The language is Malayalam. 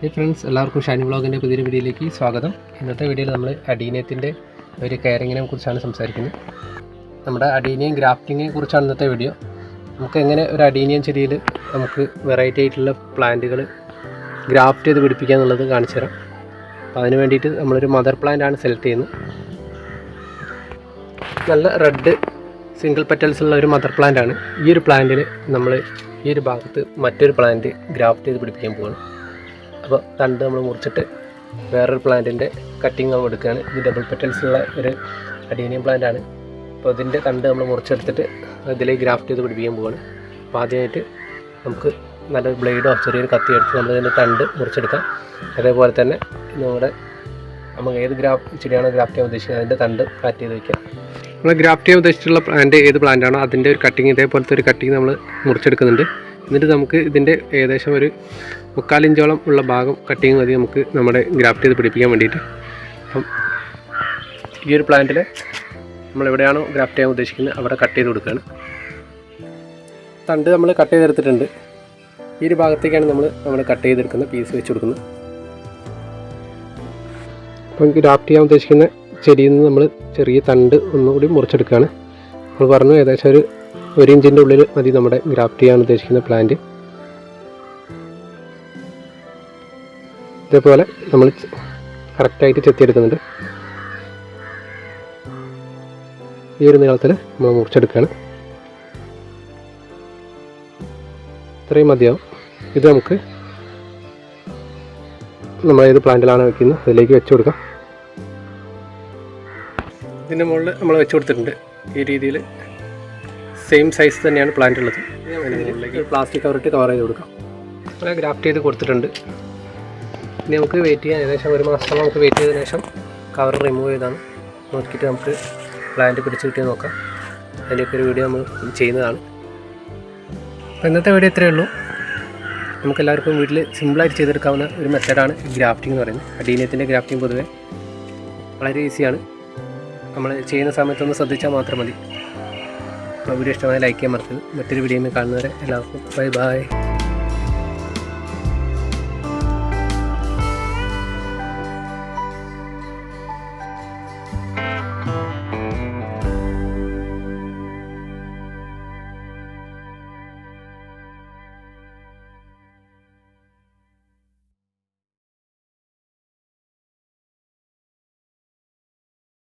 ഹേ ഫ്രണ്ട്സ് എല്ലാവർക്കും ഷൈനി വ്ളോഗിന്റെ പുതിയൊരു വീഡിയോയിലേക്ക് സ്വാഗതം. ഇന്നത്തെ വീഡിയോയിൽ നമ്മൾ അഡീനിയത്തിന്റെ ഒരു കെയറിങ്ങിനെ കുറിച്ചാണ് സംസാരിക്കുന്നത്. നമ്മുടെ അഡീനിയം ഗ്രാഫ്റ്റിങ്ങിനെ കുറിച്ചാണ് ഇന്നത്തെ വീഡിയോ. നമുക്ക് എങ്ങനെ ഒരു അഡീനിയം ചെടിയിൽ നമുക്ക് വെറൈറ്റി ആയിട്ടുള്ള പ്ലാന്റുകൾ ഗ്രാഫ്റ്റ് ചെയ്ത് പിടിപ്പിക്കുക എന്നുള്ളത് കാണിച്ചു തരാം. അപ്പോൾ അതിന് വേണ്ടിയിട്ട് നമ്മളൊരു മദർ പ്ലാന്റ് ആണ് സെലക്ട് ചെയ്യുന്നത്. നല്ല റെഡ് സിംഗിൾ പെറ്റൽസ് ഉള്ള ഒരു മദർ പ്ലാന്റ് ആണ്. ഈ ഒരു പ്ലാന്റിൽ നമ്മൾ ഈ ഒരു ഭാഗത്ത് മറ്റൊരു പ്ലാന്റ് ഗ്രാഫ്റ്റ് ചെയ്ത് പിടിപ്പിക്കാൻ പോവുകയാണ് അപ്പോൾ തണ്ട് നമ്മൾ മുറിച്ചിട്ട് വേറൊരു പ്ലാന്റിന്റെ കട്ടിങ് നമ്മൾ എടുക്കുകയാണ്. ഇത് ഡബിൾ പെറ്റൽസുള്ള ഒരു അഡീനിയം പ്ലാന്റ് ആണ്. അപ്പോൾ ഇതിന്റെ തണ്ട് നമ്മൾ മുറിച്ചെടുത്തിട്ട് ഇതിലേക്ക് ഗ്രാഫ്റ്റ് ചെയ്ത് പിടിപ്പിക്കാൻ പോവുകയാണ് അപ്പോൾ ആദ്യമായിട്ട് നമുക്ക് നല്ല ബ്ലേഡോ ചെറിയൊരു കത്തി എടുത്ത് നമ്മൾ ഇതിന്റെ തണ്ട് മുറിച്ചെടുക്കാം. അതേപോലെ തന്നെ നമ്മുടെ നമ്മൾ ഏത് ഗ്രാഫ് ചെടിയാണോ ഗ്രാഫ്റ്റ് ചെയ്യാൻ ഉദ്ദേശിക്കുന്നത് അതിന്റെ തണ്ട് കാറ്റ് ചെയ്ത് വയ്ക്കാം നമ്മൾ ഗ്രാഫ്റ്റ് ചെയ്യാൻ ഉദ്ദേശിച്ചിട്ടുള്ള പ്ലാന്റ് ഏത് പ്ലാന്റ് ആണോ അതിന്റെ ഒരു കട്ടിങ് ഇതേപോലത്തെ ഒരു കട്ടിങ് നമ്മൾ മുറിച്ചെടുക്കുന്നുണ്ട്. എന്നിട്ട് നമുക്ക് ഇതിന്റെ ഏകദേശം ഒരു മുക്കാലിഞ്ചോളം ഉള്ള ഭാഗം കട്ടിങ് മതി നമുക്ക് നമ്മുടെ ഗ്രാഫ്റ്റ് ചെയ്ത് പിടിപ്പിക്കാൻ വേണ്ടിയിട്ട്. അപ്പം ഈ ഒരു പ്ലാന്റിൽ നമ്മൾ എവിടെയാണോ ഗ്രാഫ്റ്റ് ചെയ്യാൻ ഉദ്ദേശിക്കുന്നത് അവിടെ കട്ട് ചെയ്ത് കൊടുക്കുകയാണ്. തണ്ട് നമ്മൾ കട്ട് ചെയ്തെടുത്തിട്ടുണ്ട്. ഈ ഒരു ഭാഗത്തേക്കാണ് നമ്മൾ നമ്മൾ കട്ട് ചെയ്തെടുക്കുന്ന പീസ് വെച്ച് കൊടുക്കുന്നത്. അപ്പം ഗ്രാഫ്റ്റ് ചെയ്യാൻ ഉദ്ദേശിക്കുന്ന ചെടിയിൽ നിന്ന് നമ്മൾ ചെറിയ തണ്ട് ഒന്നുകൂടി മുറിച്ചെടുക്കുകയാണ്. നമ്മൾ പറഞ്ഞു ഏകദേശം ഒരു ഒരു ഇഞ്ചിന്റെ ഉള്ളിൽ മതി നമ്മുടെ ഗ്രാഫ്റ്റ് ചെയ്യാൻ ഉദ്ദേശിക്കുന്ന പ്ലാന്റ് ഇതേപോലെ നമ്മൾ കറക്റ്റായിട്ട് ചെത്തിയെടുക്കുന്നുണ്ട് ഈ ഒരു നീളത്തിൽ നമ്മൾ മുറിച്ചെടുക്കുകയാണ്. ഇത്രയും മതിയാവും. ഇത് നമുക്ക് നമ്മൾ ഏത് പ്ലാന്റിലാണ് വെക്കുന്നത്. അതിലേക്ക് വെച്ച് കൊടുക്കാം. ഇതിന്റെ മുകളിൽ നമ്മൾ വെച്ച് കൊടുത്തിട്ടുണ്ട്. ഈ രീതിയിൽ സെയിം സൈസ് തന്നെയാണ് പ്ലാന്റ് ഉള്ളത്. പ്ലാസ്റ്റിക് കവറിട്ട് കവർ ചെയ്ത് കൊടുക്കാം. അങ്ങനെ ഗ്രാഫ്റ്റ് ചെയ്ത് കൊടുത്തിട്ടുണ്ട്. ഇനി നമുക്ക് വെയിറ്റ് ചെയ്യാൻ ഏകദേശം ഒരു മാസം നമുക്ക് വെയിറ്റ് ചെയ്തതിനു ശേഷം കവർ റിമൂവ് ചെയ്താണ്. നോക്കിയിട്ട് നമുക്ക് പ്ലാന്റ് പിടിച്ച് കിട്ടിയത് നോക്കാം. അതിന്റെയൊക്കെ ഒരു വീഡിയോ നമ്മൾ ചെയ്യുന്നതാണ്. അപ്പോൾ ഇന്നത്തെ വീഡിയോ ഇത്രയേ ഉള്ളൂ. നമുക്ക് എല്ലാവർക്കും വീട്ടിൽ സിമ്പിളായിട്ട് ചെയ്തെടുക്കാവുന്ന ഒരു മെത്തേഡാണ് ഗ്രാഫ്റ്റിംഗ് എന്ന് പറയുന്നത്. അഡീനിയത്തിന്റെ ഗ്രാഫ്റ്റിംഗ് പൊതുവേ വളരെ ഈസിയാണ് നമ്മൾ ചെയ്യുന്ന സമയത്തൊന്ന് ശ്രദ്ധിച്ചാൽ മാത്രം മതി. വീഡിയോ ഇഷ്ടമായ ലൈക്ക് ചെയ്യാൻ മറക്കരുത്. മറ്റൊരു വീഡിയോയിൽ കാണുന്നവരെ എല്ലാവർക്കും ബൈ ബൈ.